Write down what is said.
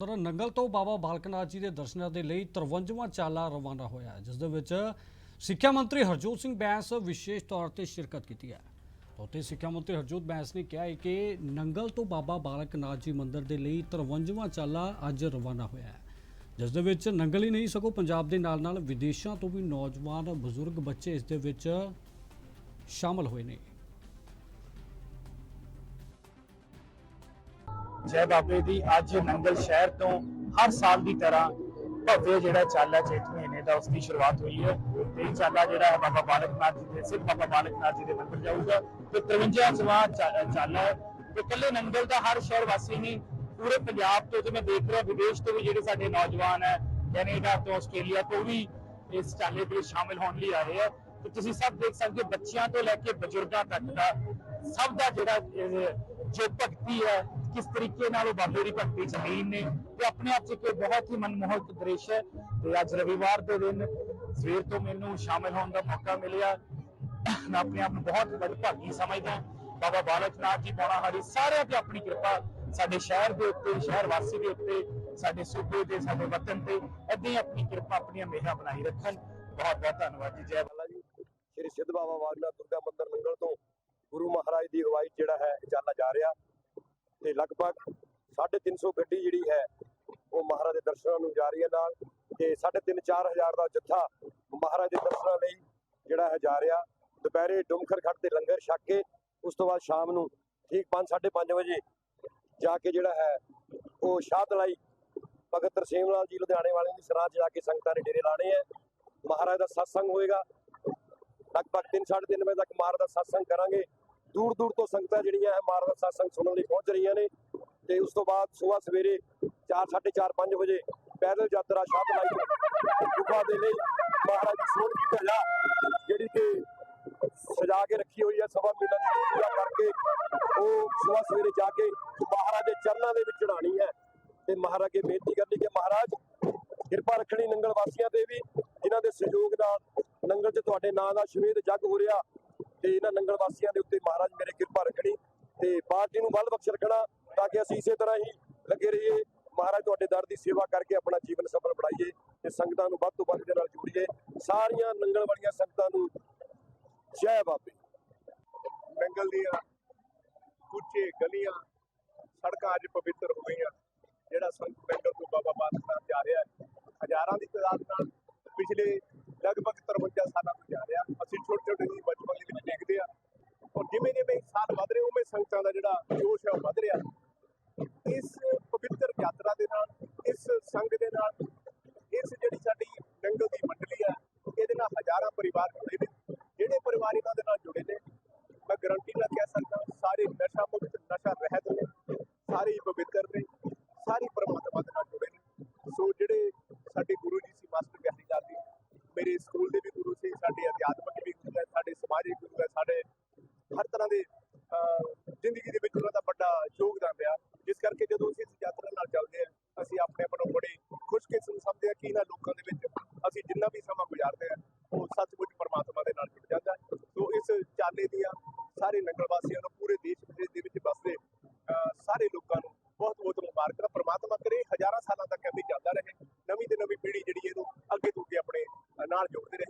Sir Nangal ਤੋਂ ਬਾਬਾ ਬਾਲਕਨਾਥ ਜੀ ਦੇ ਦਰਸ਼ਨਾਂ ਦੇ ਲਈ 53ਵਾਂ ਚਾਲਾ ਰਵਾਨਾ ਹੋਇਆ ਜਿਸ ਦੇ ਵਿੱਚ ਸਿੱਖਿਆ ਮੰਤਰੀ ਹਰਜੋਤ ਸਿੰਘ ਬੈਂਸ ਵਿਸ਼ੇਸ਼ ਤੌਰ ਤੇ ਸ਼ਿਰਕਤ ਕੀਤੀ ਹੈ। ਉੱਥੇ ਸਿੱਖਿਆ ਮੰਤਰੀ ਹਰਜੋਤ ਬੈਂਸ ਨੇ ਕਿਹਾ ਹੈ ਕਿ ਨੰਗਲ ਤੋਂ ਬਾਬਾ ਬਾਲਕਨਾਥ ਜੀ ਮੰਦਿਰ ਦੇ ਲਈ 53ਵਾਂ ਚਾਲਾ ਅੱਜ ਰਵਾਨਾ ਹੋਇਆ ਹੈ, ਜਿਸ ਦੇ ਵਿੱਚ ਨੰਗਲ ਹੀ ਨਹੀਂ, ਸਗੋਂ ਪੰਜਾਬ ਦੇ ਨਾਲ ਨਾਲ ਵਿਦੇਸ਼ਾਂ ਤੋਂ ਵੀ ਨੌਜਵਾਨ ਬਜ਼ੁਰਗ ਬੱਚੇ ਇਸ ਦੇ ਵਿੱਚ ਸ਼ਾਮਲ ਹੋਏ ਨੇ। ਜੈ ਬਾਬੇ ਦੀ। ਅੱਜ ਨੰਗਲ ਸ਼ਹਿਰ ਤੋਂ ਹਰ ਸਾਲ ਦੀ ਤਰ੍ਹਾਂ ਭव्य ਜਿਹੜਾ ਚਾਲਾ ਚੇਤ ਮਹੀਨੇ ਦਾ, ਉਸ ਦੀ ਸ਼ੁਰੂਆਤ ਹੋਈ ਹੈ। ਤੇ ਇਹ ਚਾਲਾ ਜਿਹੜਾ ਹੈ ਬਾਬਾ ਬਾਲਕਨਾਥ ਜੀ ਦੇ ਸਿਰ, ਬਾਬਾ ਬਾਲਕਨਾਥ ਜੀ ਦੇ ਮੰਦਰ ਜਾਊਗਾ। ਤੇ 53ਵਾਂ ਚਾ- ਚਾਲਾ ਹੈ। ਤੇ ਇਕੱਲੇ ਨੰਗਲ ਦਾ ਹਰ ਸ਼ਹਿਰ ਵਾਸੀ ਨਹੀਂ, ਪੂਰੇ ਪੰਜਾਬ ਤੋਂ ਤੇ ਮੈਂ ਦੇਖ ਰਿਹਾ, ਵਿਦੇਸ਼ ਤੋਂ ਵੀ ਜਿਹੜੇ ਸਾਡੇ ਨੌਜਵਾਨ ਹੈ, ਕੈਨੇਡਾ ਤੋਂ, ਆਸਟ੍ਰੇਲੀਆ ਤੋਂ ਵੀ ਇਸ ਚਾਲੇ ਦੇ ਵਿੱਚ ਸ਼ਾਮਿਲ ਹੋਣ ਲਈ ਆ। ਰਹੇ ਹੈ ਤੇ ਤੁਸੀਂ ਸਭ ਦੇਖ ਸਕਦੇ ਹੋ, ਬੱਚਿਆਂ ਤੋਂ ਲੈ ਕੇ ਬਜ਼ੁਰਗਾਂ ਤੱਕ ਦਾ ਸਭ ਦਾ ਜਿਹੜਾ ਜੋ ਭਗਤੀ ਹੈ, ਕਿਸ ਤਰੀਕੇ ਨਾਲ ਉਹ ਬਾਬੇ ਦੀ ਭਗਤੀ ਚ ਨੇ ਤੇ ਆਪਣੇ ਆਪ ਚ ਇੱਕ ਬਹੁਤ ਹੀ ਮਨਮੋਹਕ ਦ੍ਰਿਸ਼ ਹੈ ਤੇ ਅੱਜ ਰਵਿਵਾਰ ਦੇ ਦਿਨ ਸਵੇਰ ਤੋਂ ਮੈਨੂੰ ਸ਼ਾਮਿਲ ਹੋਣ ਦਾ ਮੌਕਾ ਮਿਲਿਆ। ਮੈਂ ਆਪਣੇ ਆਪ ਨੂੰ ਬਹੁਤ ਬੜੀ ਭਾਗੀ ਸਮਝਦਾ ਬਾਬਾ ਬਾਲਕਨਾਥ ਜੀ, ਪੌਣਾ ਹਰੀ, ਸਾਰਿਆਂ ਤੇ ਆਪਣੀ ਕਿਰਪਾ ਸਾਡੇ ਸ਼ਹਿਰ ਦੇ ਉੱਤੇ, ਸ਼ਹਿਰ ਵਾਸੀ ਦੇ ਉੱਤੇ, ਸਾਡੇ ਸੂਬੇ ਤੇ ਸਾਡੇ ਵਤਨ ਤੇ ਏਦਾਂ ਹੀ ਆਪਣੀ ਕਿਰਪਾ, ਆਪਣੀਆਂ ਮਿਹਰਾਂ ਬਣਾਈ ਰੱਖਣ। ਬਹੁਤ ਬਹੁਤ ਧੰਨਵਾਦ ਜੀ, ਜੈ ਬਾਲਾ ਜੀ। ਸ੍ਰੀ ਸਿੱਧ ਬਾਬਾ ਵਾਗਨਾ ਦੁਰਗਾ ਮੰਦਿਰ ਨੰਗਲ ਤੋਂ ਦੀ ਅਗਵਾਈ ਜਿਹੜਾ ਹੈ ਚਾਲਾ ਜਾ ਰਿਹਾ ਤੇ ਲਗਭਗ 350 ਗੱਡੀ ਜਿਹੜੀ ਹੈ ਉਹ ਮਹਾਰਾਜ ਦੇ ਦਰਸ਼ਨਾਂ ਨੂੰ ਜਾ ਰਹੀ ਹੈ ਨਾਲ ਤੇ 3.5 4000 ਦਾ ਜੱਥਾ ਮਹਾਰਾਜ ਦੇ ਦਰਸ਼ਨਾਂ ਲਈ ਜਿਹੜਾ ਹੈ ਜਾ ਰਿਹਾ। ਦੁਪਹਿਰੇ ਡੁਮਖਰ ਖੜ ਤੇ ਲੰਗਰ ਛਕ ਕੇ ਉਸ ਤੋਂ ਬਾਅਦ ਸ਼ਾਮ ਨੂੰ ਠੀਕ 5 5:30 ਵਜੇ ਜਾ ਕੇ ਜਿਹੜਾ ਹੈ ਉਹ ਸ਼ਾਹਦਲਾਈ ਭਗਤ ਤਰਸੇਮ ਲਾਲ ਜੀ ਲੁਧਿਆਣੇ ਵਾਲਿਆਂ ਦੀ ਸਰਾਹ 'ਚ ਜਾ ਕੇ ਸੰਗਤਾਂ ਨੇ ਡੇਰੇ ਲਾਣੇ ਹੈ। ਮਹਾਰਾਜ ਦਾ ਸਤਸੰਗ ਹੋਏਗਾ। ਲਗਭਗ 3:30 ਵਜੇ ਤੱਕ ਮਹਾਰਾਜ ਦਾ ਸਤਸੰਗ ਕਰਾਂਗੇ। ਦੂਰ ਦੂਰ ਤੋਂ ਸੰਗਤਾਂ ਜਿਹੜੀਆਂ ਹੈ ਮਾਰ ਦਾ ਸਤਸੰਗ ਸੁਣਨ ਲਈ ਪਹੁੰਚ ਰਹੀਆਂ ਨੇ ਤੇ ਉਸ ਤੋਂ ਬਾਅਦ ਸਵੇਰ ਸਵੇਰੇ 4:30 5 ਵਜੇ ਪੈਦਲ ਯਾਤਰਾ ਸ਼ਾਹਤਲਾਈ ਤੋਂ ਗੁਫਾ ਦੇ ਲਈ ਮਹਾਰਾਜ ਦੀ ਸੋਹਣ ਦੀ ਧਜਾ ਜਿਹੜੀ ਕਿ ਸਜਾ ਕੇ ਰੱਖੀ ਹੋਈ ਹੈ ਸਵਾ ਮਹੀਨਾ ਦੀ ਪੂਜਾ ਕਰਕੇ ਉਹ ਸਵੇਰ ਸਵੇਰੇ ਜਾ ਕੇ ਮਹਾਰਾਜ ਦੇ ਚਰਨਾਂ ਦੇ ਵਿੱਚ ਚੜਾਣੀ ਹੈ ਤੇ ਮਹਾਰਾਜ ਅੱਗੇ ਬੇਨਤੀ ਕਰਨੀ ਕਿ ਮਹਾਰਾਜ, ਕਿਰਪਾ ਰੱਖਣੀ ਨੰਗਲ ਵਾਸੀਆਂ ਤੇ ਵੀ, ਜਿਨ੍ਹਾਂ ਦੇ ਸਹਿਯੋਗ ਨਾਲ ਨੰਗਲ 'ਚ ਤੁਹਾਡੇ ਨਾਂ ਦਾ ਸ਼ਵੇਦ ਜੱਗ ਹੋ ਰਿਹਾ ਤੇ ਇਹਨਾਂ ਨੰਗਲ ਵਾਸੀਆਂ ਦੇ ਉੱਤੇ ਮਹਾਰਾਜ ਮੇਰੇ ਕਿਰਪਾ ਰੱਖਣੀ ਤੇ ਪਾਰਟੀ ਨੂੰ ਬਲ ਬਖਸ਼ ਰੱਖਣਾ ਤਾਂ ਕਿ ਅਸੀਂ ਇਸੇ ਤਰ੍ਹਾਂ ਹੀ ਲੱਗੇ ਰਹੀਏ। ਮਹਾਰਾਜ ਤੁਹਾਡੇ ਦਰ ਦੀ ਸੇਵਾ ਕਰਕੇ ਆਪਣਾ ਜੀਵਨ ਸਫਲ ਬਣਾਈਏ ਤੇ ਸੰਗਤਾਂ ਨੂੰ ਵੱਧ ਤੋਂ ਵੱਧ ਦੇ ਨਾਲ ਜੋੜੀਏ। ਸਾਰੀਆਂ ਨੰਗਲ ਵਾਲੀਆਂ ਸੰਗਤਾਂ ਨੂੰ ਜੈ ਬਾਬੇ। ਬੰਗਲ ਦੀਆਂ ਕੁੱਚੇ ਗਲੀਆਂ, ਸੜਕਾਂ ਅੱਜ ਪਵਿੱਤਰ ਹੋ ਗਈਆਂ। ਜਿਹੜਾ ਸੰਤ ਨੰਗਲ ਤੋਂ ਬਾਬਾ ਬਾਲਕਨਾਥ ਜਾ ਰਿਹਾ ਹੈ, ਹਜ਼ਾਰਾਂ ਦੀ ਤਾਦਾਦ ਨਾਲ ਪਿਛਲੇ ਲਗਭਗ 53 ਸਾਲਾਂ ਤੋਂ ਜਾ ਰਿਹਾ ਅਸੀਂ ਛੋਟੇ ਛੋਟੇ ਜਿਹੇ ਬਚਪਨ ਦੇ ਵਿੱਚ ਦੇਖਦੇ ਆ ਔਰ ਜਿਵੇਂ ਜਿਵੇਂ ਸਾਲ ਵਧ ਰਹੇ ਉਵੇਂ ਸੰਗਤਾਂ ਦਾ ਜਿਹੜਾ ਜੋਸ਼ ਹੈ ਉਹ ਵਧ ਰਿਹਾ ਇਸ ਪਵਿੱਤਰ ਯਾਤਰਾ ਦੇ ਨਾਲ, ਇਸ ਸੰਗ ਦੇ ਨਾਲ, ਇਸ ਜਿਹੜੀ ਸਾਡੀ ਨੰਗਲ ਦੀ ਮੰਡਲੀ ਹੈ, ਇਹਦੇ ਨਾਲ ਹਜ਼ਾਰਾਂ ਪਰਿਵਾਰ ਜੁੜੇ ਨੇ। ਜਿਹੜੇ ਪਰਿਵਾਰ ਇਹਨਾਂ ਦੇ ਨਾਲ ਜੁੜੇ ਨੇ, ਮੈਂ ਗਰੰਟੀ ਨਾਲ ਕਹਿ ਸਕਦਾ, ਸਾਰੇ ਨਸ਼ਾ ਮੁਕਤ, ਨਸ਼ਾ ਰਹਿਤ ਨੇ, ਸਾਰੇ ਹੀ ਪਵਿੱਤਰ ਨੇ, ਸਾਰੇ ਪਰਮਾਤਮਾ ਦੇ ਨਾਲ ਜੁੜੇ ਨੇ। ਸੋ ਜਿਹੜੇ ਸਾਡੇ ਗੁਰੂ ਜੀ ਸੀ, ਮਾਸਟਰ ਬਿਹਾਰੀ ਲਾਲ ਜੀ, ਮੇਰੇ ਸਕੂਲ ਦੇ ਵੀ ਗੁਰੂ ਸੀ, ਸਾਡੇ ਅਧਿਆਤਮਿਕ ਵੀ ਗੁਰੂ ਹੈ, ਸਾਡੇ ਸਮਾਜਿਕ ਗੁਰੂ ਹੈ, ਸਾਡੇ ਹਰ ਤਰ੍ਹਾਂ ਦੇ ਨੂੰ ਬੜੀ ਖੁਸ਼ਕਿਸਮ ਸਮਝਿਆ ਕਿ ਇਹਨਾਂ ਲੋਕਾਂ ਦੇ ਵਿੱਚ ਅਸੀਂ ਜਿੰਨਾ ਵੀ ਸਮਾਂ ਗੁਜ਼ਾਰਦੇ ਆ, ਉਹ ਸੱਚਮੁੱਚ ਪਰਮਾਤਮਾ ਦੇ ਨਾਲ ਜੁੜ ਜਾਂਦਾ ਹੈ। ਸੋ ਇਸ ਚਾਲੇ ਦੀਆਂ ਸਾਰੇ ਨਗਰ ਵਾਸੀਆਂ ਨੂੰ, ਪੂਰੇ ਦੇਸ਼ ਵਿਦੇਸ਼ ਦੇ ਵਿੱਚ ਵਸਦੇ ਸਾਰੇ ਲੋਕਾਂ ਨੂੰ ਬਹੁਤ ਬਹੁਤ ਮੁਬਾਰਕਾਂ। ਪਰਮਾਤਮਾ ਕਰੇ, ਹਜ਼ਾਰਾਂ ਸਾਲਾਂ ਤੱਕ ਐਵੇਂ ਚੱਲਦਾ ਰਹੇ। ਨਵੀਂ ਤੇ ਨਵੀਂ ਪੀੜ੍ਹੀ ਜਿਹੜੀ ਇਹਨੂੰ ਅੱਗੇ ਤੋਂ ਅੱਗੇ ਆਪਣੇ ਨਾਲ ਜੋੜਦੇ ਰਹੇ।